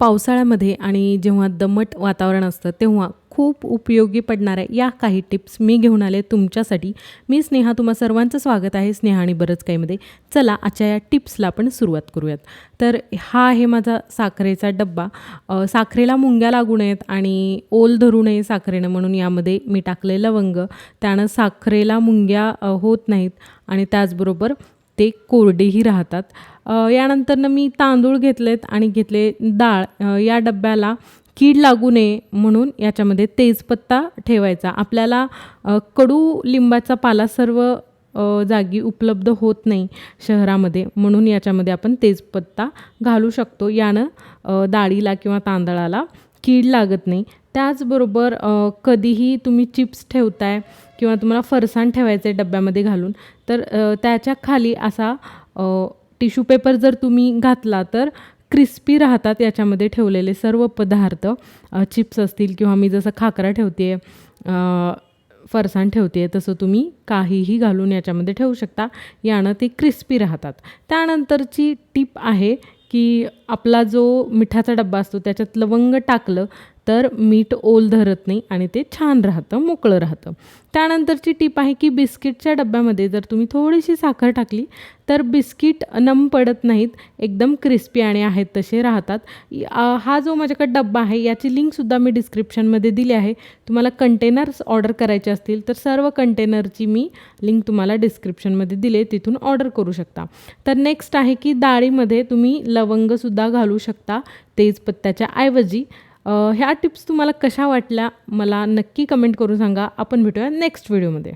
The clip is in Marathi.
पावसाळ्यामध्ये आणि जेव्हा दमट वातावरण असतं तेव्हा खूप उपयोगी पडणाऱ्या या काही टिप्स मी घेऊन आले तुमच्यासाठी. मी स्नेहा तुम्हा सर्वांचं स्वागत आहे स्नेहा आणि बरंच काहीमध्ये चला आजच्या या टिप्सला आपण सुरुवात करूयात. तर हा आहे माझा साखरेचा डब्बा. साखरेला मुंग्या लागू नयेत आणि ओल धरू नये साखरेनं म्हणून यामध्ये मी टाकले लवंग. त्यानं साखरेला मुंग्या होत नाहीत आणि त्याचबरोबर ते कोरडेही राहतात. यानंतरनं मी तांदूळ घेतलेत आणि घेतले डाळ. या डब्याला कीड लागू नये म्हणून याच्यामध्ये तेजपत्ता ठेवायचा. आपल्याला कडू लिंबाचा पाला सर्व जागी उपलब्ध होत नाही शहरामध्ये. म्हणून याच्यामध्ये आपण तेजपत्ता घालू शकतो. यानं डाळीला किंवा तांदळाला कीड लागत नाही. त्याचबरोबर कधीही तुम्ही चिप्स ठेवताय किंवा तुम्हाला फरसाण ठेवायचं आहे डब्यामध्ये घालून तर त्याच्याखाली असा टिश्यू पेपर जर तुम्ही घातला तर क्रिस्पी राहतात याच्यामध्ये ठेवलेले सर्व पदार्थ. चिप्स असतील किंवा मी जसं खाकरा ठेवते आहे फरसाण ठेवते आहे तसं तुम्ही काहीही घालून याच्यामध्ये ठेवू शकता. यानं ते क्रिस्पी राहतात. त्यानंतरची टीप आहे की आपला जो मिठाचा डब्बा असतो त्याच्यात लवंग टाकलं तर मीठ ओल धरत नाही आणि ते छान राहतं मोकळं राहतं. त्यानंतरची टीप आहे की बिस्किटच्या डब्यामध्ये जर तुम्ही थोडीशी साखर टाकली तर बिस्किट नम पडत नाहीत एकदम क्रिस्पी आणि आहेत तसे राहतात. हा जो माझ्याकडे डब्बा आहे याची लिंकसुद्धा मी डिस्क्रिप्शनमध्ये दिली आहे. तुम्हाला कंटेनर्स ऑर्डर करायचे असतील तर सर्व कंटेनरची मी लिंक तुम्हाला डिस्क्रिप्शनमध्ये दिले तिथून ऑर्डर करू शकता. तर नेक्स्ट आहे की डाळीमध्ये तुम्ही लवंगसुद्धा घालू शकता तेजपत्त्याच्या ऐवजी. ह्या टिप्स तुम्हाला कशा वाटल्या मला नक्की कमेंट करून सांगा. आपण भेटूया नेक्स्ट व्हिडिओमध्ये